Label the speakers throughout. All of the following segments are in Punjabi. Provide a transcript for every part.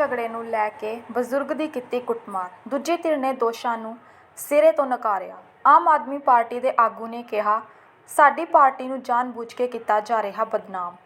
Speaker 1: ਝਗੜੇ ਨੂੰ ਲੈ ਕੇ ਬਜ਼ੁਰਗ ਦੀ ਕੀਤੀ ਕੁੱਟਮਾਰ। ਦੂਜੀ ਧਿਰ ਨੇ ਦੋਸ਼ਾਂ ਨੂੰ ਸਿਰੇ ਤੋਂ ਨਕਾਰਿਆ। ਆਮ ਆਦਮੀ ਪਾਰਟੀ ਦੇ ਆਗੂ ਨੇ ਕਿਹਾ, ਸਾਡੀ ਪਾਰਟੀ ਨੂੰ ਜਾਣਬੁੱਝ ਕੇ ਕੀਤਾ ਜਾ ਰਿਹਾ ਬਦਨਾਮ।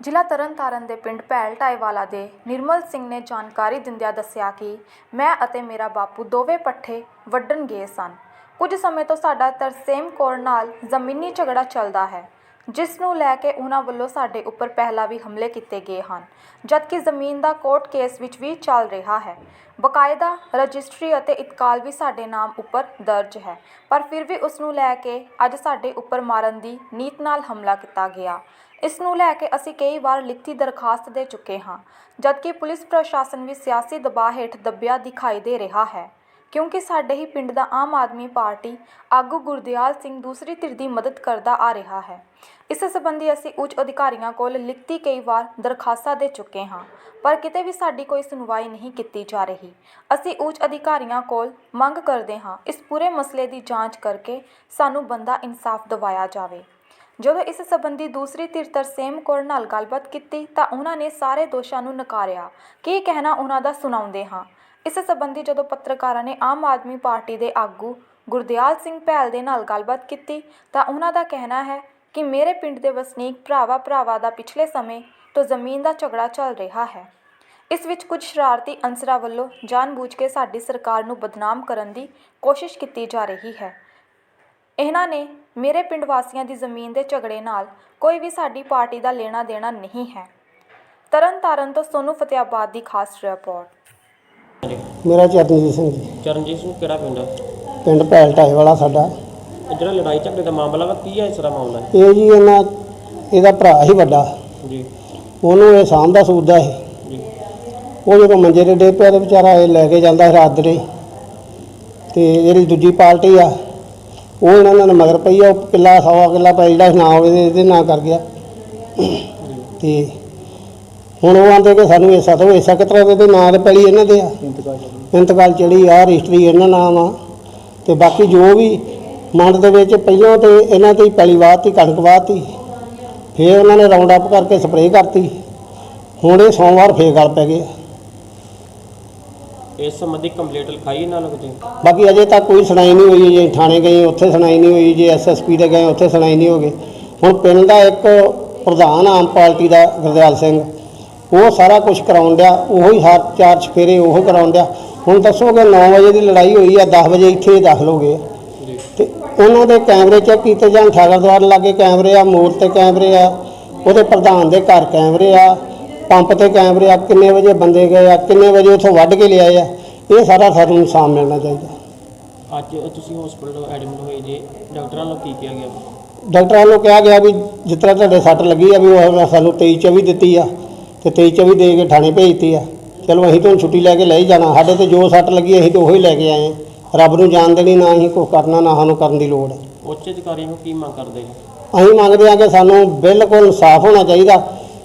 Speaker 1: ਜ਼ਿਲ੍ਹਾ ਤਰਨਤਾਰਨ ਦੇ ਪਿੰਡ ਭੈਲ ਟਾਈਵਾਲਾ ਦੇ ਨਿਰਮਲ ਸਿੰਘ ਨੇ ਜਾਣਕਾਰੀ ਦਿੰਦਿਆਂ ਦੱਸਿਆ ਕਿ ਮੈਂ ਅਤੇ ਮੇਰਾ ਬਾਪੂ ਦੋਵੇਂ ਪੱਠੇ ਵੱਢਣ ਗਏ ਸਨ। ਕੁਝ ਸਮੇਂ ਤੋਂ ਸਾਡਾ ਤਰਸੇਮ ਕੌਰ ਨਾਲ ਜ਼ਮੀਨੀ ਝਗੜਾ ਚੱਲਦਾ ਹੈ। ਜਿਸ ਨੂੰ ਲੈ ਕੇ ਉਹਨਾਂ ਵੱਲੋਂ ਸਾਡੇ ਉੱਪਰ ਪਹਿਲਾਂ ਵੀ ਹਮਲੇ ਕੀਤੇ ਗਏ ਹਨ, ਜਦਕਿ ਜ਼ਮੀਨ ਦਾ ਕੋਰਟ ਕੇਸ ਵਿੱਚ ਵੀ ਚੱਲ ਰਿਹਾ ਹੈ। ਬਕਾਇਦਾ ਰਜਿਸਟਰੀ ਅਤੇ ਇਤਕਾਲ ਵੀ ਸਾਡੇ ਨਾਮ ਉੱਪਰ ਦਰਜ ਹੈ, ਪਰ ਫਿਰ ਵੀ ਉਸ ਨੂੰ ਲੈ ਕੇ ਅੱਜ ਸਾਡੇ ਉੱਪਰ ਮਾਰਨ ਦੀ ਨੀਤ ਨਾਲ ਹਮਲਾ ਕੀਤਾ ਗਿਆ। ਇਸ ਨੂੰ ਲੈ ਕੇ ਅਸੀਂ ਕਈ ਵਾਰ ਲਿਖਤੀ ਦਰਖਾਸਤ ਦੇ ਚੁੱਕੇ ਹਾਂ, ਜਦਕਿ ਪੁਲਿਸ ਪ੍ਰਸ਼ਾਸਨ ਵੀ ਸਿਆਸੀ ਦਬਾਅ ਹੇਠ ਦੱਬਿਆ ਦਿਖਾਈ ਦੇ ਰਿਹਾ ਹੈ। ਕਿਉਂਕਿ ਸਾਡੇ ਹੀ ਪਿੰਡ ਦਾ ਆਮ ਆਦਮੀ ਪਾਰਟੀ ਆਗੂ ਗੁਰਦਿਆਲ ਸਿੰਘ ਦੂਸਰੀ ਧਿਰ ਦੀ ਮਦਦ ਕਰਦਾ ਆ ਰਿਹਾ ਹੈ। ਇਸ ਸੰਬੰਧੀ ਅਸੀਂ ਉੱਚ ਅਧਿਕਾਰੀਆਂ ਕੋਲ ਲਿਖਤੀ ਕਈ ਵਾਰ ਦਰਖਾਸਤਾਂ ਦੇ ਚੁੱਕੇ ਹਾਂ, ਪਰ ਕਿਤੇ ਵੀ ਸਾਡੀ ਕੋਈ ਸੁਣਵਾਈ ਨਹੀਂ ਕੀਤੀ ਜਾ ਰਹੀ। ਅਸੀਂ ਉੱਚ ਅਧਿਕਾਰੀਆਂ ਕੋਲ ਮੰਗ ਕਰਦੇ ਹਾਂ ਇਸ ਪੂਰੇ ਮਸਲੇ ਦੀ ਜਾਂਚ ਕਰਕੇ ਸਾਨੂੰ ਬੰਦਾ ਇਨਸਾਫ ਦਿਵਾਇਆ ਜਾਵੇ। ਜਦੋਂ ਇਸ ਸੰਬੰਧੀ ਦੂਸਰੀ ਧਿਰ ਤਰਸੇਮ ਕੌਰ ਨਾਲ ਗੱਲਬਾਤ ਕੀਤੀ ਤਾਂ ਉਹਨਾਂ ਨੇ ਸਾਰੇ ਦੋਸ਼ਾਂ ਨੂੰ ਨਕਾਰਿਆ। ਕੀ ਕਹਿਣਾ ਉਹਨਾਂ ਦਾ ਸੁਣਾਉਂਦੇ ਹਾਂ। ਇਸ ਸਬੰਧੀ ਜਦੋਂ ਪੱਤਰਕਾਰਾਂ ਨੇ ਆਮ ਆਦਮੀ ਪਾਰਟੀ ਦੇ ਆਗੂ ਗੁਰਦਿਆਲ ਸਿੰਘ ਭੈਲ ਦੇ ਨਾਲ ਗੱਲਬਾਤ ਕੀਤੀ ਤਾਂ ਉਹਨਾਂ ਦਾ ਕਹਿਣਾ ਹੈ ਕਿ ਮੇਰੇ ਪਿੰਡ ਦੇ ਵਸਨੀਕ ਭਰਾਵਾ ਭਰਾਵਾ ਦਾ ਪਿਛਲੇ ਸਮੇਂ ਤੋਂ ਜ਼ਮੀਨ ਦਾ ਝਗੜਾ ਚੱਲ ਰਿਹਾ ਹੈ। ਇਸ ਵਿੱਚ ਕੁਝ ਸ਼ਰਾਰਤੀ ਅੰਸਰਾਂ ਵੱਲੋਂ ਜਾਣਬੁੱਝ ਕੇ ਸਾਡੀ ਸਰਕਾਰ ਨੂੰ ਬਦਨਾਮ ਕਰਨ ਦੀ ਕੋਸ਼ਿਸ਼ ਕੀਤੀ ਜਾ ਰਹੀ ਹੈ। ਇਹਨਾਂ ਨੇ ਮੇਰੇ ਪਿੰਡ ਵਾਸੀਆਂ ਦੀ ਜ਼ਮੀਨ ਦੇ ਝਗੜੇ ਨਾਲ ਕੋਈ ਵੀ ਸਾਡੀ ਪਾਰਟੀ ਦਾ ਲੈਣਾ ਦੇਣਾ ਨਹੀਂ ਹੈ। ਤਰਨ ਤਾਰਨ ਤੋਂ ਸੋਨੂ ਫਤਿਆਬਾਦ ਦੀ ਖਾਸ ਰਿਪੋਰਟ।
Speaker 2: ਮੇਰਾ ਚਰਨਜੀਤ ਸਿੰਘ ਜੀ।
Speaker 3: ਚਰਨਜੀਤ ਸਿੰਘ ਕਿਹੜਾ ਪਿੰਡ ਆ?
Speaker 2: ਪਿੰਡ ਭੈਲ ਢਾਏ ਵਾਲਾ ਸਾਡਾ।
Speaker 3: ਇਹ ਜਿਹੜਾ ਲੜਾਈ ਝਗੜੇ ਦਾ ਮਾਮਲਾ ਵਾ ਕੀ ਹੈ ਇਸ ਦਾ ਮਾਮਲਾ? ਹੈ
Speaker 2: ਇਹ ਜੀ ਇਹਨਾਂ ਇਹਦਾ ਭਰਾ ਹੀ ਵੱਡਾ।
Speaker 3: ਜੀ।
Speaker 2: ਉਹਨੂੰ ਇਹ ਸਾਂਭਦਾ ਸੂਦਾ ਸੀ।
Speaker 3: ਜੀ।
Speaker 2: ਉਹ ਜਦੋਂ ਮੰਜੇ ਤੇ ਡੇ ਪਿਆ ਤੇ ਵਿਚਾਰਾ ਇਹ ਲੈ ਕੇ ਜਾਂਦਾ ਸੀ ਰਾਤ ਦੇ। ਤੇ ਜਿਹੜੀ ਦੂਜੀ ਪਾਰਟੀ ਆ। ਉਹ ਇਹਨਾਂ ਨਾਲ ਮਗਰ ਪਈ ਆ ਉਹ ਕਿੱਲਾ ਸਵਾ ਕਿੱਲਾ ਪੈ ਜਿਹੜਾ ਸੀ ਨਾ ਉਹਦੇ ਇਹਦੇ ਨਾਂ ਕਰ ਗਿਆ। ਤੇ ਹੁਣ ਉਹ ਆਂਦੇ ਕਿ ਸਾਨੂੰ ਹਿੱਸਾ ਤੋਂ ਹਿੱਸਾ ਕਿਤਰਾ ਦੇ ਤੇ ਨਾਂ ਤੇ ਪੈਲੀ ਇਹਨਾਂ ਦੇ ਆ। ਇੰਤਕਾਲ ਚੜੀ ਆ ਰਜਿਸਟਰੀ ਇਹਨਾਂ ਨਾਮ ਆ ਤੇ ਬਾਕੀ ਜੋ ਵੀ ਮੰਡ ਦੇ ਵਿੱਚ ਪਹਿਲਾਂ ਤੇ ਇਹਨਾਂ ਹੀ ਪੈਲੀ ਵਾਹਤੀ ਕਣਕ ਵਾਹਤੀ ਫਿਰ ਉਹਨਾਂ ਨੇ ਰਾਉਂਡ ਅਪ ਕਰਕੇ ਸਪਰੇਅ ਕਰਤੀ। ਹੁਣ ਇਹ ਸੋਮਵਾਰ ਫੇਰ ਗੱਲ ਪੈ ਗਏ
Speaker 3: ਇਸ ਸੰਬੰਧੀ ਕੰਪਲੀਟ ਲਿਖਾਈ ਇਹਨਾਂ ਨੂੰ ਕਿਤੇ
Speaker 2: ਬਾਕੀ ਅਜੇ ਤੱਕ ਕੋਈ ਸੁਣਾਈ ਨਹੀਂ ਹੋਈ ਜੇ ਥਾਣੇ ਗਏ ਉੱਥੇ ਸੁਣਾਈ ਨਹੀਂ ਹੋਈ ਜੇ ਐਸਐਸਪੀ ਦੇ ਗਏ ਉੱਥੇ ਸੁਣਾਈ ਨਹੀਂ ਹੋਗੇ। ਹੁਣ ਪਿੰਡ ਦਾ ਇੱਕ ਪ੍ਰਧਾਨ ਆਮ ਪਾਰਟੀ ਦਾ ਗੁਰਦਿਆਲ ਸਿੰਘ ਉਹ ਸਾਰਾ ਕੁਝ ਕਰਾਉਣ ਡਿਆ ਉਹੋ ਹੀ ਹਰ ਚਾਰ ਚਫੇਰੇ ਉਹ ਕਰਾਉਣ ਡਿਆ। ਹੁਣ ਦੱਸੋਗੇ 9 ਵਜੇ ਦੀ ਲੜਾਈ ਹੋਈ ਆ 10 ਵਜੇ ਇੱਥੇ ਦਾਖਲ ਹੋ ਗਏ ਤੇ ਉਹਨਾਂ ਦੇ ਕੈਮਰੇ ਚੈੱਕ ਕੀਤੇ ਜਾਣ ਠਾਗਰ ਦਵਾਰ ਲਾਗੇ ਕੈਮਰੇ ਆ ਮੋੜ ਤੇ ਕੈਮਰੇ ਆ ਉਹਦੇ ਪ੍ਰਧਾਨ ਦੇ ਘਰ ਕੈਮਰੇ ਆ ਪੰਪ ਤੇ ਕੈਮਰੇ ਆ ਕਿੰਨੇ ਵਜੇ ਬੰਦੇ ਗਏ ਆ ਕਿੰਨੇ ਵਜੇ ਉੱਥੋਂ ਵੱਢ ਕੇ ਲਿਆਏ ਆ ਇਹ ਸਾਰਾ ਸਾਨੂੰ ਇਨਸਾਫ ਮਿਲਣਾ ਚਾਹੀਦਾ।
Speaker 3: ਅੱਜ ਤੁਸੀਂ ਹਸਪੀਟਲ ਐਡਮਿਟ ਹੋਏ ਜੇ ਡਾਕਟਰਾਂ ਨੂੰ ਕੀ ਕਿਹਾ ਗਿਆ?
Speaker 2: ਡਾਕਟਰਾਂ ਨੂੰ ਕਿਹਾ ਗਿਆ ਵੀ ਜਿਸ ਤਰ੍ਹਾਂ ਤੁਹਾਡੇ ਸੱਟ ਲੱਗੀ ਆ ਵੀ ਉਹ ਸਾਨੂੰ 23 24 ਦਿੱਤੀ ਆ ਤੇ 23 24 ਦੇ ਕੇ ਥਾਣੇ ਭੇਜਤੀ ਆ। ਚਲੋ ਅਸੀਂ ਤਾਂ ਛੁੱਟੀ ਲੈ ਕੇ ਲੈ ਹੀ ਜਾਣਾ। ਸਾਡੇ ਤੇ ਜੋ ਸੱਟ ਲੱਗੀ ਅਸੀਂ ਤਾਂ ਉਹੀ ਲੈ ਕੇ ਆਏ ਆ ਰੱਬ ਨੂੰ ਜਾਣ ਦੇਣੀ ਨਾ ਅਸੀਂ ਕੁਛ ਕਰਨਾ ਨਾ ਸਾਨੂੰ ਕਰਨ ਦੀ ਲੋੜ। ਹੈ
Speaker 3: ਉੱਚ ਅਧਿਕਾਰੀਆਂ ਨੂੰ ਕੀ ਮੰਗ ਕਰਦੇ ਜੀ?
Speaker 2: ਅਸੀਂ ਮੰਗਦੇ ਹਾਂ ਕਿ ਸਾਨੂੰ ਬਿਲਕੁਲ ਇਨਸਾਫ ਹੋਣਾ ਚਾਹੀਦਾ।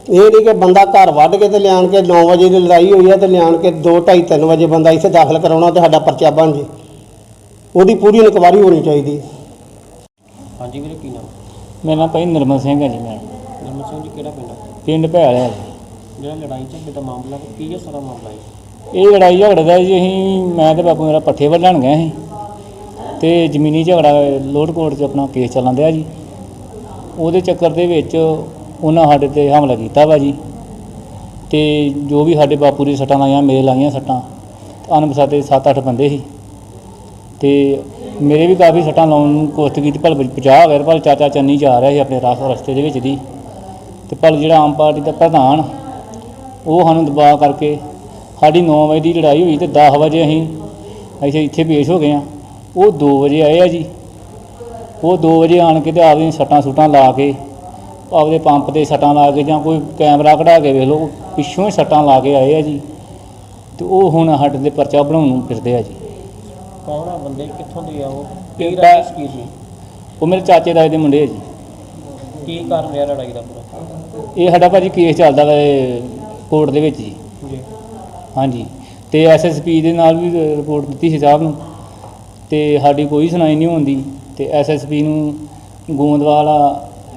Speaker 2: ਇਹ ਨਹੀਂ ਕਿ ਬੰਦਾ ਘਰ ਵੱਢ ਕੇ ਤੇ ਲਿਆਣ ਕੇ 9 ਵਜੇ ਦੀ ਲੜਾਈ ਹੋਈ ਹੈ ਤੇ ਲਿਆਣ ਕੇ 2 2:30 3 ਵਜੇ ਬੰਦਾ ਇੱਥੇ ਦਾਖਲ ਕਰਾਉਣਾ ਤੇ ਸਾਡਾ ਪਰਚਾ ਬਣ ਜੇ। ਉਹਦੀ ਪੂਰੀ ਇਨਕੁਆਰੀ ਹੋਣੀ ਚਾਹੀਦੀ ਹੈ।
Speaker 3: ਹਾਂਜੀ ਵੀਰੇ ਕੀ ਨਾਮ?
Speaker 4: ਮੇਰਾ ਨਾਮ ਭਾਈ ਨਿਰਮਲ ਸਿੰਘ ਹੈ ਜੀ ਮੈਂ।
Speaker 3: ਜਰਮਨ ਸਿੰਘ ਜੀ ਕਿਹੜਾ ਪਿੰਡ ਆ?
Speaker 4: ਪਿੰਡ ਭੈਲ ਹੈ ਜੀ।
Speaker 3: ਜਿਹੜਾ ਲੜਾਈ ਝਗੜੇ ਦਾ ਮਾਮਲਾ ਵਾ, ਕੀ ਹੈ ਸਾਰਾ ਮਾਮਲਾ ਹੈ
Speaker 4: ਇਹ ਲੜਾਈ ਝਗੜੇ ਦਾ ਜੀ ਅਸੀਂ ਮੈਂ ਤੇ ਬਾਪੂ ਮੇਰਾ ਪੱਠੇ ਵੱਢਣ ਗਏ ਸੀ। ਤੇ ਜ਼ਮੀਨੀ ਝਗੜਾ ਲੋਡ ਕੋਰਟ 'ਚ ਆਪਣਾ ਕੇਸ ਚੱਲਣ ਦਿਆ ਜੀ। ਉਹਦੇ ਚੱਕਰ ਦੇ ਵਿੱਚ ਉਹਨਾਂ ਸਾਡੇ ਤੇ ਹਮਲਾ ਕੀਤਾ ਵਾ ਜੀ। ਤੇ ਜੋ ਵੀ ਸਾਡੇ ਬਾਪੂ ਦੀ ਸੱਟਾਂ ਲਾਈਆਂ ਮੇਰੇ ਲਾਈਆਂ ਸੱਟਾਂ ਅਨਪਛਾਤੇ 7-8 ਬੰਦੇ ਸੀ। ਤੇ ਮੇਰੇ ਵੀ ਕਾਫੀ ਸੱਟਾਂ ਲਾਉਣ ਨੂੰ ਕੋਸ਼ਿਸ਼ ਕੀਤੀ ਭਲ ਬਚਾਅ ਹੋ ਗਿਆ ਭਲ ਚਾਚਾ ਚੰਨੀ ਜਾ ਰਿਹਾ ਸੀ ਆਪਣੇ ਰਾਸ ਰਸਤੇ ਦੇ ਵਿੱਚ ਦੀ। ਤੇ ਭਲ ਜਿਹੜਾ ਆਮ ਪਾਰਟੀ ਦਾ ਪ੍ਰਧਾਨ ਉਹ ਸਾਨੂੰ ਦਬਾਅ ਕਰਕੇ ਸਾਡੀ 9 ਵਜੇ ਦੀ ਲੜਾਈ ਹੋਈ ਤੇ 10 ਵਜੇ ਅਸੀਂ ਅਸੀਂ ਇੱਥੇ ਪੇਸ਼ ਹੋ ਗਏ ਆ ਉਹ 2 ਵਜੇ ਆਏ ਆ ਜੀ। ਉਹ 2 ਵਜੇ ਆਣ ਕੇ ਤੇ ਆਪਦੀਆਂ ਸੱਟਾਂ ਸੁੱਟਾਂ ਲਾ ਕੇ ਆਪਦੇ ਪੰਪ ਤੇ ਸੱਟਾਂ ਲਾ ਕੇ ਜਾਂ ਕੋਈ ਕੈਮਰਾ ਕਢਾ ਕੇ ਵੇਖ ਲਓ ਪਿੱਛੋਂ ਹੀ ਸੱਟਾਂ ਲਾ ਕੇ ਆਏ ਆ ਜੀ। ਤੇ ਉਹ ਹੁਣ ਸਾਡੇ ਤੇ ਪਰਚਾ ਬਣਾਉਣ ਨੂੰ ਫਿਰਦੇ ਆ ਜੀ।
Speaker 3: ਕੌਣ ਆ ਬੰਦੇ? ਕਿੱਥੋਂ ਦੇ ਆ ਉਹ? ਕੀ ਰਾਜਸ ਕੀ ਸੀ?
Speaker 4: ਉਹ ਮੇਰੇ ਚਾਚੇ ਤਾਏ ਦੇ ਮੁੰਡੇ ਆ ਜੀ।
Speaker 3: ਕੀ ਕਾਰਨ ਰਿਹਾ ਲੜਾਈ ਦਾ ਪੂਰਾ?
Speaker 4: ਇਹ ਸਾਡਾ ਭਾਜੀ ਕੇਸ ਚੱਲਦਾ ਵਾ ਕੋਰਟ ਦੇ ਵਿੱਚ ਜੀ।
Speaker 3: ਜੀ।
Speaker 4: ਹਾਂਜੀ। ਤੇ ਐਸਐਸਪੀ ਦੇ ਨਾਲ ਵੀ ਰਿਪੋਰਟ ਦਿੱਤੀ ਸੀ ਸਾਹਿਬ ਨੂੰ। ਤੇ ਸਾਡੀ ਕੋਈ ਸੁਣਾਈ ਨਹੀਂ ਹੁੰਦੀ। ਤੇ ਐਸਐਸਪੀ ਨੂੰ ਗੋਂਦਵਾਲ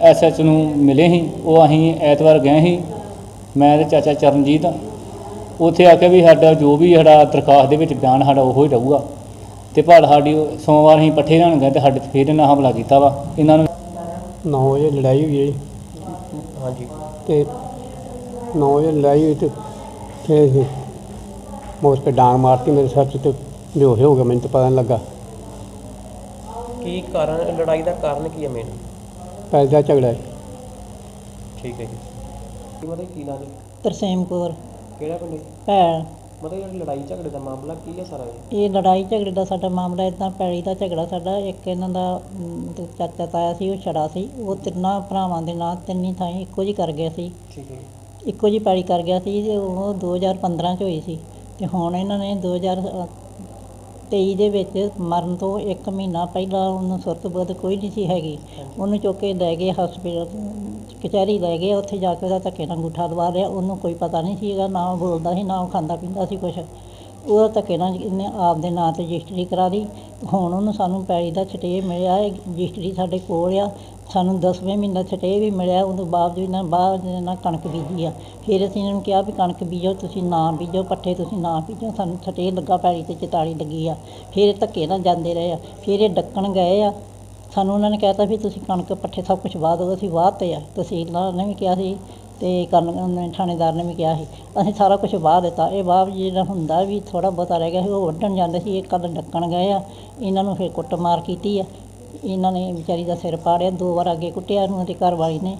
Speaker 4: ਐਸਐਚ ਨੂੰ ਮਿਲੇ ਸੀ। ਉਹ ਅਸੀਂ ਐਤਵਾਰ ਗਏ ਸੀ। ਮੈਂ ਤੇ ਚਾਚਾ ਚਰਨਜੀਤ। ਉੱਥੇ ਆਖਿਆ ਵੀ ਸਾਡਾ ਜੋ ਵੀ ਸਾਡਾ ਦਰਖਾਸਤ ਦੇ ਵਿੱਚ ਬਿਆਨ ਸਾਡਾ ਉਹੋ ਹੀ ਰਹੂਗਾ। ਤੇ ਪਰ ਸਾਡੀ ਸੋਮਵਾਰ ਅਸੀਂ ਪੱਠੇ ਲੈਣ ਗਏ ਤੇ ਸਾਡੇ ਤੇ ਫਿਰ ਇਹਨਾਂ ਹਮਲਾ ਕੀਤਾ ਵਾ। ਇਹਨਾਂ ਨੂੰ
Speaker 2: 9 ਵਜੇ ਲੜਾਈ ਹੋਈ ਹੈ ਜੀ।
Speaker 3: ਹਾਂਜੀ।
Speaker 2: ਤੇ 9 ਵਜੇ ਲੜਾਈ ਹੋਈ ਤੇ ਫਿਰ ਅਸੀਂ ਮੋਸ ਤੇ ਡਾਂਗ ਮਾਰਤੀ ਮੇਰੇ ਸਿਰ 'ਚ ਤੇ ਬੇਹੋਸ਼ ਹੋ ਗਿਆ ਮੈਨੂੰ ਤਾਂ ਪਤਾ ਨਹੀਂ ਲੱਗਾ।
Speaker 3: ਕੀ ਕਾਰਨ ਲੜਾਈ ਦਾ ਕਾਰਨ ਕੀ ਹੈ ਮੇਨ
Speaker 2: ਪੈਸੇ ਦਾ ਝਗੜਾ ਹੈ।
Speaker 3: ਠੀਕ ਹੈ ਜੀ। ਕੀ ਮਤਲਬ ਕੀ ਨਾਮ ਹੈ
Speaker 5: ਤਰਸੇਮ ਕੌਰ।
Speaker 3: ਕਿਹੜਾ ਪਿੰਡ ਹੈ?
Speaker 5: ਭੈਣ।
Speaker 3: ਮਤਲਬ ਇਹ ਲੜਾਈ ਝਗੜੇ ਦਾ ਮਾਮਲਾ ਕੀ ਹੈ ਸਾਰਾ ਇਹ?
Speaker 5: ਇਹ ਲੜਾਈ ਝਗੜੇ ਦਾ ਸਾਡਾ ਮਾਮਲਾ ਇਦਾਂ ਪੈੜੀ ਦਾ ਝਗੜਾ ਸਾਡਾ ਇੱਕ ਇਹਨਾਂ ਦਾ ਅਮ, ਤੇ ਚਾਚਾ ਤਾਇਆ ਸੀ ਉਹ ਛੜਾ ਸੀ ਉਹ ਤਿੰਨਾਂ ਭਰਾਵਾਂ ਦੇ ਨਾਂ ਤਿੰਨੀ ਥਾਂ ਇੱਕੋ ਜੀ ਕਰ ਗਿਆ ਸੀ।
Speaker 3: ਠੀਕ ਹੈ ਜੀ।
Speaker 5: ਇੱਕੋ ਜੀ ਪੈੜੀ ਕਰ ਗਿਆ ਸੀ ਤੇ ਉਹ 2015 ਚ ਹੋਈ ਸੀ ਤੇ ਹੁਣ ਇਹਨਾਂ ਨੇ 2023 ਦੇ ਵਿੱਚ ਮਰਨ ਤੋਂ 1 ਮਹੀਨਾ ਪਹਿਲਾਂ ਉਹਨੂੰ ਸੁਰਤਬੁੱਧ ਕੋਈ ਨਹੀਂ ਸੀ ਹੈਗੀ। ਉਹਨੂੰ ਚੁੱਕ ਕੇ ਲੈ ਗਏ ਹਸਪੀਟਲ ਕਚਹਿਰੀ ਲੈ ਗਏ ਉੱਥੇ ਜਾ ਕੇ ਉਹਦਾ ਧੱਕੇ ਨਾਲ ਅੰਗੂਠਾ ਦਵਾ ਲਿਆ ਉਹਨੂੰ ਕੋਈ ਪਤਾ ਨਹੀਂ ਸੀਗਾ ਨਾ ਉਹ ਬੋਲਦਾ ਸੀ ਨਾ ਉਹ ਖਾਂਦਾ ਪੀਂਦਾ ਸੀ ਕੁਛ। ਉਹਦਾ ਧੱਕੇ ਨਾਲ ਇਹਨੇ ਆਪ ਦੇ ਨਾਂ ਤੇ ਰਜਿਸਟਰੀ ਕਰਾ ਲਈ। ਹੁਣ ਉਹਨੂੰ ਸਾਨੂੰ ਪੈੜੀ ਦਾ ਛਟੇ ਮਿਲਿਆ ਹੈ ਰਜਿਸਟਰੀ ਸਾਡੇ ਕੋਲ ਆ। ਸਾਨੂੰ 10ਵੇਂ ਮਹੀਨਾ ਛਟੇ ਵੀ ਮਿਲਿਆ ਉਹਦੇ ਬਾਅਦ ਇਹਨਾਂ ਬਾਅਦ ਇਹਨਾਂ ਕਣਕ ਬੀਜੀ ਆ। ਫਿਰ ਅਸੀਂ ਇਹਨਾਂ ਨੂੰ ਕਿਹਾ ਵੀ ਕਣਕ ਬੀਜੋ, ਤੁਸੀਂ ਨਾ ਬੀਜੋ, ਪੱਠੇ ਤੁਸੀਂ ਨਾ ਬੀਜੋ, ਸਾਨੂੰ ਛਟੇ ਲੱਗਾ ਪੈੜੀ ਤੇ 44 ਲੱਗੀ ਆ। ਫਿਰ ਧੱਕੇ ਨਾਲ ਜਾਂਦੇ ਰਹੇ ਆ। ਫਿਰ ਇਹ ਡੱਕਣ ਗਏ ਆ। ਸਾਨੂੰ ਉਹਨਾਂ ਨੇ ਕਹਿਤਾ ਵੀ ਤੁਸੀਂ ਕਣਕ, ਪੱਠੇ ਸਭ ਕੁਝ ਵਾਹ ਦਿਓ, ਅਸੀਂ ਵਾਹ ਤੇ ਆ। ਤਹਿਸੀਲਦਾਰ ਨੇ ਵੀ ਕਿਹਾ ਸੀ ਤੇ ਕਰਨ ਉਹਨੇ ਥਾਣੇਦਾਰ ਨੇ ਵੀ ਕਿਹਾ ਸੀ ਅਸੀਂ ਸਾਰਾ ਕੁਝ ਵਾਹ ਦਿੱਤਾ। ਇਹ ਵਾਹ ਜਿਹੜਾ ਹੁੰਦਾ ਵੀ ਥੋੜਾ ਬਹੁਤਾ ਰਹਿ ਗਿਆ ਸੀ ਉਹ ਵੱਢਣ ਜਾਂਦੇ ਸੀ ਇਹ ਕੱਲ ਡੱਕਣ ਗਏ ਆ। ਇਹਨਾਂ ਨੂੰ ਫਿਰ ਕੁੱਟਮਾਰ ਕੀਤੀ ਆ। ਇਹਨਾਂ ਨੇ ਵਿਚਾਰੀ ਦਾ ਸਿਰ ਪਾੜਿਆ ਦੋ ਵਾਰ ਅੱਗੇ ਕੁੱਟਿਆ ਇਹਨੂੰ ਤੇ ਘਰ ਵਾਲੀ ਨੇ।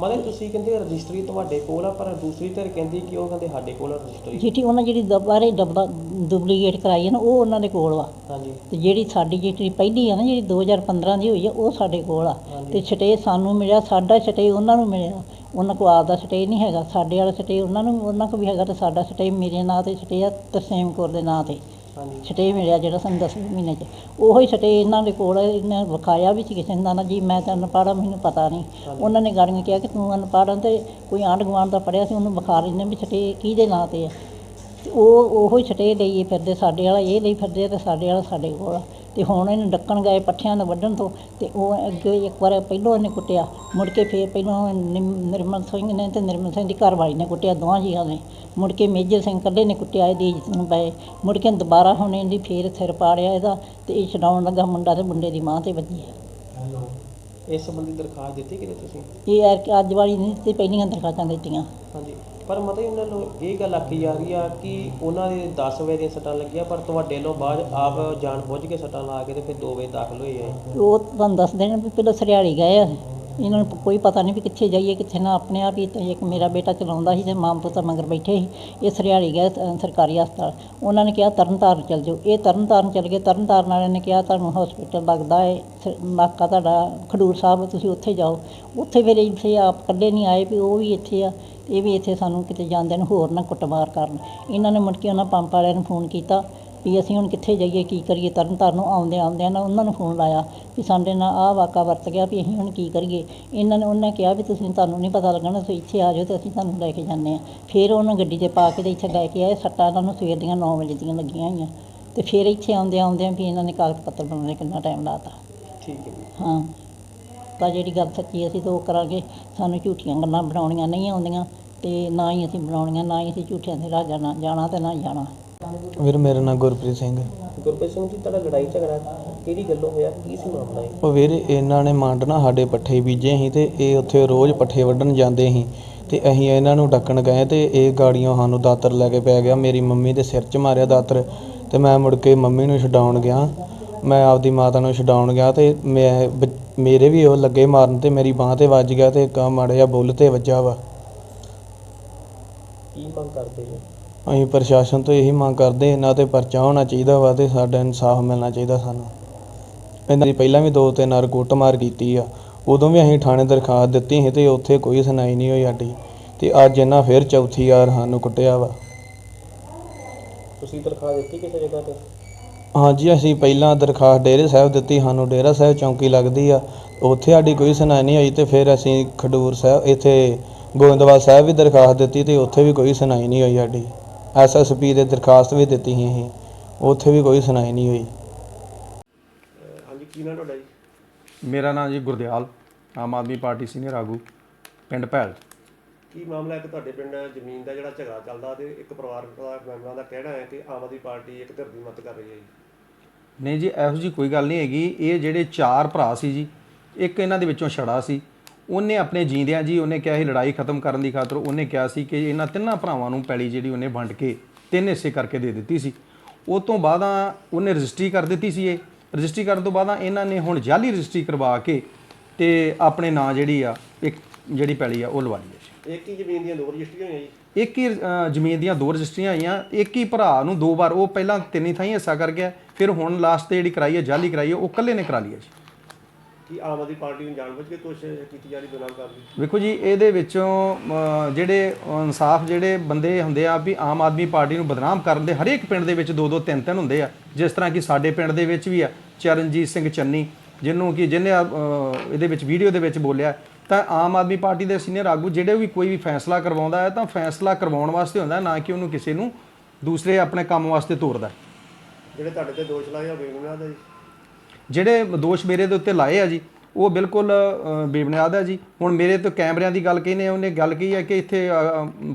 Speaker 3: ਮਤਲਬ ਤੁਸੀਂ ਕਹਿੰਦੇ ਰਜਿਸਟਰੀ ਤੁਹਾਡੇ ਕੋਲ ਆ ਪਰ ਦੂਸਰੀ ਧਿਰ ਕਹਿੰਦੀ ਕਿ ਉਹ ਕਹਿੰਦੇ ਸਾਡੇ ਕੋਲ ਆ ਰਜਿਸਟਰੀ।
Speaker 5: ਚਿੱਠੀ ਉਹਨਾਂ ਜਿਹੜੀ ਦੁਬਾਰੇ ਡੱਬਾ ਡੁਪਲੀਕੇਟ ਕਰਾਈ ਹੈ ਨਾ ਉਹ ਉਹਨਾਂ ਦੇ ਕੋਲ ਵਾ
Speaker 3: ਹਾਂਜੀ।
Speaker 5: ਤੇ ਜਿਹੜੀ ਸਾਡੀ ਜਿਹੜੀ ਪਹਿਲੀ ਆ ਨਾ ਜਿਹੜੀ 2015 ਦੀ ਹੋਈ ਆ ਉਹ ਸਾਡੇ ਕੋਲ ਆ। ਤੇ ਛਟੇ ਸਾਨੂੰ ਮਿਲਿਆ ਸਾਡਾ ਛਟੇ ਉਹਨਾਂ ਨੂੰ ਮਿਲਿਆ। ਉਹਨਾਂ ਕੋਲ ਆਪਦਾ ਛਟੇ ਨਹੀਂ ਹੈਗਾ ਸਾਡੇ ਵਾਲਾ ਛਟੇ ਉਹਨਾਂ ਨੂੰ ਉਹਨਾਂ ਕੋਲ ਵੀ ਹੈਗਾ ਤੇ ਸਾਡਾ ਛਟੇ ਮੇਰੇ ਨਾਂ ਤੇ ਛਟੇ ਆ ਤਰਸੇਮ ਕੌਰ ਦੇ ਨਾਂ ਤੇ। ਛਟੇ ਮਿਲਿਆ ਜਿਹੜਾ ਸਾਨੂੰ ਦਸਵੇਂ ਮਹੀਨੇ 'ਚ। ਉਹੋ ਹੀ ਛਟੇ ਇਹਨਾਂ ਦੇ ਕੋਲ ਇਹਨੇ ਵਿਖਾਇਆ ਵੀ ਸੀ ਕਿਸੇ ਨੇ ਨਾ ਜੀ ਮੈਂ ਤਾਂ ਅਨਪੜ੍ਹ ਹਾਂ ਮੈਨੂੰ ਪਤਾ ਨਹੀਂ। ਉਹਨਾਂ ਨੇ ਗਾੜੀਆਂ ਕਿਹਾ ਕਿ ਤੂੰ ਅਨਪੜ੍ਹ ਆਂ ਤੇ ਕੋਈ ਆਂਢ ਗੁਆਂਢ ਦਾ ਪੜਿਆ ਸੀ ਉਹਨੂੰ ਵਿਖਾ ਲੈਂਦੇ ਵੀ ਛਟੇ ਕਿਹਦੇ ਨਾਂ ਤੇ ਆ। ਤੇ ਉਹ ਉਹੋ ਹੀ ਛਟੇ ਲਈਏ ਫਿਰਦੇ ਸਾਡੇ ਵਾਲਾ ਇਹ ਲਈ ਫਿਰਦੇ ਆ ਤੇ ਸਾਡੇ ਵਾਲਾ ਸਾਡੇ ਕੋਲ ਆ। ਤੇ ਹੁਣ ਇਹਨੂੰ ਡੱਕਣ ਗਏ ਪੱਠਿਆਂ ਦਾ ਵੱਢਣ ਤੋਂ ਤੇ ਉਹ ਅੱਗੇ ਇੱਕ ਵਾਰ ਪਹਿਲੋਂ ਇਹਨੇ ਕੁੱਟਿਆ। ਮੁੜ ਕੇ ਫੇਰ ਪਹਿਲੋਂ ਨਿਮ- ਨਿਰਮਲ ਸਿੰਘ ਨੇ ਤੇ ਨਿਰਮਲ ਸਿੰਘ ਦੀ ਘਰਵਾਲੀ ਨੇ ਕੁੱਟਿਆ ਦੋਵਾਂ ਜੀਆਂ ਨੇ। ਮੁੜ ਕੇ ਮੇਜਰ ਸਿੰਘ ਕੱਲੇ ਨੇ ਕੁੱਟਿਆ ਇਹਦੀ ਇੱਜ਼ਤ ਨੂੰ ਪਏ। ਮੁੜ ਕੇ ਦੁਬਾਰਾ ਹੁਣ ਇਹਦੀ ਫੇਰ ਸਿਰ ਪਾੜਿਆ ਇਹਦਾ ਤੇ ਇਹ ਛਡਾਉਣ ਲੱਗਾ ਮੁੰਡਾ ਤੇ ਮੁੰਡੇ ਦੀ ਮਾਂ ਤੇ ਵੱਜੀ
Speaker 3: ਇਸ ਸੰਬੰਧੀ ਦਰਖਾਸਤ ਦਿੱਤੀ ਕਿਤੇ ਤੁਸੀਂ?
Speaker 5: ਇਹ ਅੱਜ ਵਾਲੀ ਨਹੀਂ ਤੇ ਪਹਿਲੀਆਂ ਦਰਖਾਸਤਾਂ ਦਿੱਤੀਆਂ।
Speaker 3: ਹਾਂਜੀ। ਪਰ ਮਤਲਬ ਉਹਨਾਂ ਨੂੰ ਇਹ ਗੱਲ ਆਖੀ ਜਾ ਰਹੀ ਆ ਕਿ ਉਹਨਾਂ ਦੇ 10 ਵਜੇ ਦੀਆਂ ਸੱਟਾਂ ਲੱਗੀਆਂ, ਪਰ ਤੁਹਾਡੇ ਲੋ ਬਾਅਦ ਆਪ ਜਾਣ ਬੁੱਝ ਕੇ ਸੱਟਾਂ ਲਾ ਕੇ ਤੇ ਫਿਰ 2 ਵਜੇ ਦਾਖਲ ਹੋਏ ਆ।
Speaker 5: ਉਹ ਤੁਹਾਨੂੰ ਦੱਸ ਦੇਣ ਵੀ ਪਹਿਲਾਂ ਸਰਿਆਲੀ ਗਏ ਆ। ਇਹਨਾਂ ਨੂੰ ਕੋਈ ਪਤਾ ਨਹੀਂ ਵੀ ਕਿੱਥੇ ਜਾਈਏ ਕਿੱਥੇ ਨਾ ਆਪਣੇ ਆਪ ਹੀ ਇੱਕ ਮੇਰਾ ਬੇਟਾ ਚਲਾਉਂਦਾ ਸੀ ਤੇ ਮਾਂ ਪੁੱਤ ਮਗਰ ਬੈਠੇ ਸੀ ਇਹ ਸਰਿਆਲੀ ਗਏ ਅ, ਸਰਕਾਰੀ ਹਸਪਤਾਲ। ਉਹਨਾਂ ਨੇ ਕਿਹਾ ਤਰਨਤਾਰਨ ਚਲ ਜਾਓ। ਇਹ ਤਰਨਤਾਰਨ ਚਲ ਗਏ। ਤਰਨਤਾਰਨ ਵਾਲਿਆਂ ਨੇ ਕਿਹਾ ਤੁਹਾਨੂੰ ਹਸਪੀਟਲ ਲੱਗਦਾ ਹੈ ਸ- ਨਾਕਾ ਤੁਹਾਡਾ ਖਡੂਰ ਸਾਹਿਬ ਤੁਸੀਂ ਉੱਥੇ ਜਾਓ। ਉੱਥੇ ਫਿਰ ਇੱਥੇ ਆਪ ਇਕੱਲੇ ਨਹੀਂ ਆਏ ਵੀ ਉਹ ਵੀ ਇੱਥੇ ਆ। ਇਹ ਵੀ ਇੱਥੇ ਸਾਨੂੰ ਕਿਤੇ ਜਾਂਦੇ ਨੂੰ ਹੋਰ ਨਾ ਕੁੱਟਮਾਰ ਕਰਨ। ਇਹਨਾਂ ਨੇ ਮੁੜ ਕੇ ਉਹਨਾਂ ਪੰਪ ਵਾਲਿਆਂ ਨੂੰ ਫੋਨ ਕੀਤਾ। ਵੀ ਅਸੀਂ ਹੁਣ ਕਿੱਥੇ ਜਾਈਏ ਕੀ ਕਰੀਏ? ਤਰਨ ਤਾਰਨ ਨੂੰ ਆਉਂਦੇ ਆਉਂਦਿਆਂ ਨਾ ਉਹਨਾਂ ਨੂੰ ਫੋਨ ਲਾਇਆ ਵੀ ਸਾਡੇ ਨਾਲ ਆਹ ਵਾਕਾ ਵਰਤ ਗਿਆ ਵੀ ਅਸੀਂ ਹੁਣ ਕੀ ਕਰੀਏ? ਇਹਨਾਂ ਨੇ ਉਹਨੇ ਕਿਹਾ ਵੀ ਤੁਸੀਂ ਤੁਹਾਨੂੰ ਨਹੀਂ ਪਤਾ ਲੱਗਣਾ ਤੁਸੀਂ ਇੱਥੇ ਆ ਜਾਓ ਤੇ ਅਸੀਂ ਤੁਹਾਨੂੰ ਲੈ ਕੇ ਜਾਂਦੇ ਆ ਫਿਰ ਉਹਨਾਂ ਗੱਡੀ ਤੇ ਪਾ ਕੇ ਤੇ ਇੱਥੇ ਲੈ ਕੇ ਆਏ ਸੱਟਾਂ ਇਹਨਾਂ ਨੂੰ ਸਵੇਰ ਦੀਆਂ 9 ਵਜੇ ਦੀਆਂ ਲੱਗੀਆਂ ਹੋਈਆਂ। ਤੇ ਫਿਰ ਇੱਥੇ ਆਉਂਦੇ ਆਉਂਦਿਆਂ ਵੀ ਇਹਨਾਂ ਨੇ ਕਾਗਜ਼ ਪੱਤਰ ਬਣਾਉਣੇ ਕਿੰਨਾ ਟਾਈਮ ਲਾਤਾ।
Speaker 3: ਠੀਕ ਹੈ
Speaker 5: ਹਾਂ। ਤਾਂ ਜਿਹੜੀ ਗੱਲ ਸੱਚੀ ਅਸੀਂ ਤਾਂ ਉਹ ਕਰਾਂਗੇ। ਸਾਨੂੰ ਝੂਠੀਆਂ ਗੱਲਾਂ ਬਣਾਉਣੀਆਂ ਨਹੀਂ ਆਉਂਦੀਆਂ ਤੇ ਨਾ ਹੀ ਅਸੀਂ ਬਣਾਉਣੀਆਂ ਨਾ ਹੀ ਅਸੀਂ ਝੂਠਿਆਂ ਦੇ ਰਾਹ ਜਾਣਾ ਜਾਣਾ ਤੇ ਨਾ ਜਾਣਾ।
Speaker 6: ਵੀਰ ਮੇਰਾ ਨਾਮ ਗੁਰਪ੍ਰੀਤ ਸਿੰਘ। ਹੈ।
Speaker 3: ਗੁਰਪ੍ਰੀਤ ਸਿੰਘ ਜੀ ਤੁਹਾਡਾ ਲੜਾਈ ਝਗੜਾ ਕਿਹੜੀ ਗੱਲੋਂ ਹੋਇਆ? ਕੀ ਸੀ ਮਾਮਲਾ ਇਹ?
Speaker 6: ਉਹ ਵੀਰ ਇਹਨਾਂ ਨੇ ਮੰਡ ਨਾ ਸਾਡੇ ਪੱਠੇ ਬੀਜੇ ਸੀ ਤੇ ਇਹ ਉੱਥੇ ਰੋਜ਼ ਪੱਠੇ ਵੱਢਣ ਜਾਂਦੇ ਸੀ। ਤੇ ਅਸੀਂ ਇਹਨਾਂ ਨੂੰ ਡੱਕਣ ਗਏ ਤੇ ਇਹ ਗਾੜੀਆਂ ਸਾਨੂੰ ਦਾਤਰ ਲੈ ਕੇ ਪੈ ਗਿਆ। ਮੇਰੀ ਮੰਮੀ ਦੇ ਸਿਰ 'ਚ ਮਾਰਿਆ ਦਾਤਰ ਤੇ ਮੈਂ ਮੁੜ ਕੇ ਮੰਮੀ ਨੂੰ ਛਡਾਉਣ ਗਿਆ। ਮੈਂ ਆਪਦੀ ਮਾਤਾ ਨੂੰ ਛਡਾਉਣ ਗਿਆ ਤੇ ਮੈਂ ਬ- ਮੇਰੇ ਵੀ ਉਹ ਲੱਗੇ ਮਾਰਨ ਤੇ ਮੇਰੀ ਬਾਹ ਤੇ ਵੱਜ ਗਿਆ ਤੇ ਇੱਕ ਆਹ ਮਾੜਾ ਜਿਹਾ ਬੁੱਲ ਤੇ ਵੱਜਾ ਵਾ।
Speaker 3: ਕੀ ਮੰਗ ਕਰਦੇ ਜੀ?
Speaker 6: ਅਸੀਂ ਪ੍ਰਸ਼ਾਸਨ ਤੋਂ ਇਹੀ ਮੰਗ ਕਰਦੇ ਇਹਨਾਂ ਤੇ ਪਰਚਾ ਹੋਣਾ ਚਾਹੀਦਾ ਵਾ ਤੇ ਸਾਡਾ ਇਨਸਾਫ ਮਿਲਣਾ ਚਾਹੀਦਾ ਸਾਨੂੰ। ਇਹਨਾਂ ਦੀ ਪਹਿਲਾਂ ਵੀ ਦੋ ਤਿੰਨ ਵਾਰ ਕੁੱਟਮਾਰ ਕੀਤੀ ਆ ਉਦੋਂ ਵੀ ਅਸੀਂ ਥਾਣੇ ਦਰਖਾਸਤ ਦਿੱਤੀ ਸੀ ਤੇ ਉੱਥੇ ਕੋਈ ਸੁਣਾਈ ਨਹੀਂ ਹੋਈ ਸਾਡੀ ਤੇ ਅੱਜ ਇਹਨਾਂ ਫਿਰ ਚੌਥੀ ਵਾਰ ਸਾਨੂੰ ਕੁੱਟਿਆ ਵਾ।
Speaker 3: ਤੁਸੀਂ ਦਰਖਾਸਤ ਦਿੱਤੀ ਕਿਸੇ ਜਗ੍ਹਾ ਤੇ?
Speaker 6: ਹਾਂਜੀ ਅਸੀਂ ਪਹਿਲਾਂ ਦਰਖਾਸਤ ਡੇਰੇ ਸਾਹਿਬ ਦਿੱਤੀ ਸਾਨੂੰ ਡੇਰਾ ਸਾਹਿਬ ਚੌਂਕੀ ਲੱਗਦੀ ਆ ਉੱਥੇ ਸਾਡੀ ਕੋਈ ਸੁਣਾਈ ਨਹੀਂ ਹੋਈ ਤੇ ਫਿਰ ਅਸੀਂ ਖਡੂਰ ਸਾਹਿਬ ਇੱਥੇ ਗੋਇੰਦਵਾਲ ਸਾਹਿਬ ਵੀ ਦਰਖਾਸਤ ਦਿੱਤੀ ਤੇ ਉੱਥੇ ਵੀ ਕੋਈ ਸੁਣਾਈ ਨਹੀਂ ਹੋਈ ਸਾਡੀ। ਐਸਐਸਪੀ ਦੇ ਦਰਖਾਸਤ ਵੀ ਦਿੱਤੀ ਸੀ ਅਸੀਂ। ਉੱਥੇ ਵੀ ਕੋਈ ਸੁਣਾਈ ਨਹੀਂ ਹੋਈ।
Speaker 3: ਹਾਂਜੀ ਕੀ ਨਾਮ ਤੁਹਾਡਾ ਜੀ?
Speaker 7: ਮੇਰਾ ਨਾਮ ਜੀ ਗੁਰਦਿਆਲ ਆਮ ਆਦਮੀ ਪਾਰਟੀ ਸੀਨੀਅਰ ਆਗੂ ਪਿੰਡ ਭੈਲ। ਕੀ ਮਾਮਲਾ ਹੈ ਕਿ ਤੁਹਾਡੇ ਪਿੰਡ ਜ਼ਮੀਨ ਦਾ ਜਿਹੜਾ ਝਗੜਾ ਚੱਲਦਾ ਤੇ ਇੱਕ ਪਰਿਵਾਰ ਦਾ ਮੈਂਬਰਾਂ ਦਾ ਕਹਿਣਾ ਹੈ ਕਿ ਆਮ ਆਦਮੀ ਪਾਰਟੀ ਇੱਕ ਧਿਰ ਦੀ ਮਦਦ ਕਰ ਰਹੀ ਹੈ ਜੀ?
Speaker 8: ਨਹੀਂ ਜੀ ਇਹੋ ਜੀ ਕੋਈ ਗੱਲ ਨਹੀਂ ਹੈਗੀ। ਇਹ ਜਿਹੜੇ ਚਾਰ ਭਰਾ ਸੀ ਜੀ ਇੱਕ ਇਹਨਾਂ ਦੇ ਵਿੱਚੋਂ ਛੜਾ ਸੀ। ਉਹਨੇ ਆਪਣੇ ਜੀਂਦਿਆਂ ਜੀ ਉਹਨੇ ਕਿਹਾ ਸੀ ਲੜਾਈ ਖਤਮ ਕਰਨ ਦੀ ਖਾਤਰ ਉਹਨੇ ਕਿਹਾ ਸੀ ਕਿ ਇਹਨਾਂ ਤਿੰਨਾਂ ਭਰਾਵਾਂ ਨੂੰ ਪੈਲੀ ਜਿਹੜੀ ਉਹਨੇ ਵੰਡ ਕੇ ਤਿੰਨ ਹਿੱਸੇ ਕਰਕੇ ਦੇ ਦਿੱਤੀ ਸੀ। ਉਹ ਤੋਂ ਬਾਅਦਾਂ ਉਹਨੇ ਰਜਿਸਟਰੀ ਕਰ ਦਿੱਤੀ ਸੀ ਇਹ। ਰਜਿਸਟਰੀ ਕਰਨ ਤੋਂ ਬਾਅਦਾਂ ਇਹਨਾਂ ਨੇ ਹੁਣ ਜਾਲੀ ਰਜਿਸਟਰੀ ਕਰਵਾ ਕੇ ਤੇ ਆਪਣੇ ਨਾਂ ਜਿਹੜੀ ਆ ਇੱਕ ਜਿਹੜੀ ਪੈਲੀ ਆ ਉਹ ਲਵਾ ਲਈ ਹੈ
Speaker 7: ਇੱਕ ਹੀ ਜ਼ਮੀਨ ਦੀਆਂ ਦੋ ਰਜਿਸਟਰੀਆਂ ਹੋਈਆਂ ਜੀ?
Speaker 8: ਇੱਕ ਹੀ ਅ, ਜ਼ਮੀਨ ਦੀਆਂ ਦੋ ਰਜਿਸਟਰੀਆਂ ਆਈਆਂ ਇੱਕ ਹੀ ਭਰਾ ਨੂੰ ਦੋ ਵਾਰ ਉਹ ਪਹਿਲਾਂ ਤਿੰਨੀ ਥਾਈਂ ਹਿੱਸਾ ਕਰ ਗਿਆ ਫਿਰ ਹੁਣ ਲਾਸਟ ਤੇ ਜਿਹੜੀ ਕਰਾਈ ਹੈ ਜਾਲੀ ਕਰਾਈ ਹੈ ਉਹ ਇਕੱਲੇ ਨੇ ਕਰਾ ਲਈ ਹੈ ਜੀ।
Speaker 7: ਕੀ ਆਮ ਆਦਮੀ ਪਾਰਟੀ ਨੂੰ ਜਾਣਬੁੱਝ ਕੇ ਕੋਸ਼ਿਸ਼ ਕੀਤੀ ਜਾ ਰਹੀ ਬਦਨਾਮ ਕਰਨ ਦੀ
Speaker 8: ਵੇਖੋ ਜੀ ਇਹਦੇ ਵਿੱਚੋਂ ਜਿਹੜੇ ਇਨਸਾਫ ਜਿਹੜੇ ਬੰਦੇ ਹੁੰਦੇ ਆ ਵੀ ਆਮ ਆਦਮੀ ਪਾਰਟੀ ਨੂੰ ਬਦਨਾਮ ਕਰਨ ਦੇ ਹਰੇਕ ਪਿੰਡ ਦੇ ਵਿੱਚ ਦੋ ਦੋ ਤਿੰਨ ਤਿੰਨ ਹੁੰਦੇ ਆ। ਜਿਸ ਤਰ੍ਹਾਂ ਕਿ ਸਾਡੇ ਪਿੰਡ ਦੇ ਵਿੱਚ ਵੀ ਆ ਚਰਨਜੀਤ ਸਿੰਘ ਚੰਨੀ ਜਿਹਨੂੰ ਕਿ ਜਿਹਨੇ ਇਹਦੇ ਵਿੱਚ ਵੀਡੀਓ ਦੇ ਵਿੱਚ ਬੋਲਿਆ ਤਾਂ ਆਮ ਆਦਮੀ ਪਾਰਟੀ ਦੇ ਸੀਨੀਅਰ ਆਗੂ ਜਿਹੜੇ ਵੀ ਕੋਈ ਵੀ ਫੈਸਲਾ ਕਰਵਾਉਂਦਾ ਹੈ ਤਾਂ ਫੈਸਲਾ ਕਰਵਾਉਣ ਵਾਸਤੇ ਹੁੰਦਾ ਨਾ ਕਿ ਉਹਨੂੰ ਕਿਸੇ ਨੂੰ ਦੂਸਰੇ ਆਪਣੇ ਕੰਮ ਵਾਸਤੇ ਤੋਰਦਾ।
Speaker 7: ਜਿਹੜੇ ਤੁਹਾਡੇ ਤੇ ਦੋਸ਼ ਲਾਏ ਆ ਬੇਗੁਨਾਹ ਦਾ ਜੀ।
Speaker 8: ਜਿਹੜੇ ਦੋਸ਼ ਮੇਰੇ ਦੇ ਉੱਤੇ ਲਾਏ ਆ ਜੀ ਉਹ ਬਿਲਕੁਲ ਬੇਬੁਨਿਆਦ ਹੈ ਜੀ। ਹੁਣ ਮੇਰੇ ਤੋਂ ਕੈਮਰਿਆਂ ਦੀ ਗੱਲ ਕਹਿੰਦੇ ਉਹਨੇ ਗੱਲ ਕਹੀ ਹੈ ਕਿ ਇੱਥੇ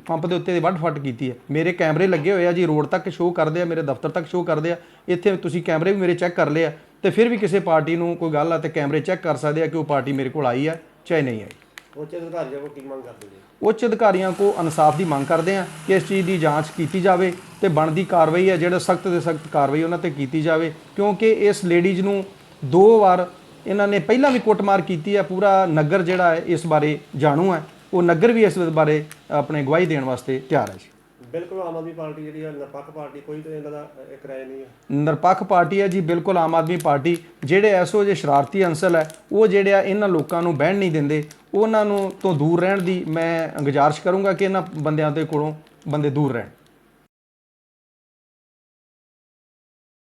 Speaker 8: ਪੰਪ ਦੇ ਉੱਤੇ ਵੱਢ ਫੱਟ ਕੀਤੀ ਹੈ ਮੇਰੇ ਕੈਮਰੇ ਲੱਗੇ ਹੋਏ ਆ ਜੀ ਰੋਡ ਤੱਕ ਸ਼ੋਅ ਕਰਦੇ ਆ ਮੇਰੇ ਦਫ਼ਤਰ ਤੱਕ ਸ਼ੋਅ ਕਰਦੇ ਆ। ਇੱਥੇ ਤੁਸੀਂ ਕੈਮਰੇ ਵੀ ਮੇਰੇ ਚੈੱਕ ਕਰ ਲਏ ਆ ਤੇ ਫਿਰ ਵੀ ਕਿਸੇ ਪਾਰਟੀ ਨੂੰ ਕੋਈ ਗੱਲ ਆ ਤੇ ਕੈਮਰੇ ਚੈੱਕ ਕਰ ਸਕਦੇ ਆ ਕਿ ਉਹ ਪਾਰਟੀ ਮੇਰੇ ਕੋਲ ਆਈ ਆ ਚਾਹੇ ਨਹੀਂ ਆਈ।
Speaker 7: ਉੱਚ ਅਧਿਕਾਰੀਆਂ ਕੋਲ ਕੀ ਮੰਗ ਕਰਦੇ ਜੀ
Speaker 8: ਉੱਚ ਅਧਿਕਾਰੀਆਂ ਕੋ ਇਨਸਾਫ ਦੀ ਮੰਗ ਕਰਦੇ ਆ ਕਿ ਇਸ ਚੀਜ਼ ਦੀ ਜਾਂਚ ਕੀਤੀ ਜਾਵੇ ਤੇ ਬਣਦੀ ਕਾਰਵਾਈ ਹੈ ਜਿਹੜਾ ਸਖਤ ਤੇ ਸਖਤ ਕਾਰਵਾਈ ਉਹਨਾਂ ਤੇ ਕੀਤੀ ਜਾਵੇ। ਕਿਉਂਕਿ ਇਸ ਲੇਡੀਜ਼ ਨੂੰ ਦੋ ਵਾਰ ਇਹਨਾਂ ਨੇ ਪਹਿਲਾਂ ਵੀ ਕੁੱਟਮਾਰ ਕੀਤੀ ਹੈ। ਪੂਰਾ ਨਗਰ ਜਿਹੜਾ ਹੈ ਇਸ ਬਾਰੇ ਜਾਣੂ ਹੈ। ਉਹ ਨਗਰ ਵੀ ਇਸ ਬਾਰੇ ਆਪਣੇ ਗਵਾਹੀ ਦੇਣ ਵਾਸਤੇ ਤਿਆਰ ਹੈ ਜੀ।
Speaker 7: ਬਿਲਕੁਲ ਆਮ ਆਦਮੀ ਪਾਰਟੀ ਜਿਹੜੀ ਹੈ ਨਿਰਪੱਖ ਪਾਰਟੀ ਕੋਈ ਤੇ ਇਹਨਾਂ ਦਾ ਇੱਕ ਰਾਏ ਨਹੀਂ ਹੈ।
Speaker 8: ਨਿਰਪੱਖ ਪਾਰਟੀ ਹੈ ਜੀ ਬਿਲਕੁਲ ਆਮ ਆਦਮੀ ਪਾਰਟੀ। ਜਿਹੜੇ ਐਸੋ ਜੇ ਸ਼ਰਾਰਤੀ ਅੰਸਲ ਹੈ ਉਹ ਜਿਹੜੇ ਆ ਇਹਨਾਂ ਲੋਕਾਂ ਨੂੰ ਬਹਿਣ ਨਹੀਂ ਦਿੰਦੇ। ਉਹਨਾਂ ਨੂੰ ਤੋਂ ਦੂਰ ਰਹਿਣ ਦੀ ਮੈਂ ਗੁਜ਼ਾਰਿਸ਼ ਕਰੂੰਗਾ ਕਿ ਇਹਨਾਂ ਬੰਦਿਆਂ ਦੇ ਕੋਲੋਂ ਬੰਦੇ ਦੂਰ ਰਹਿਣ।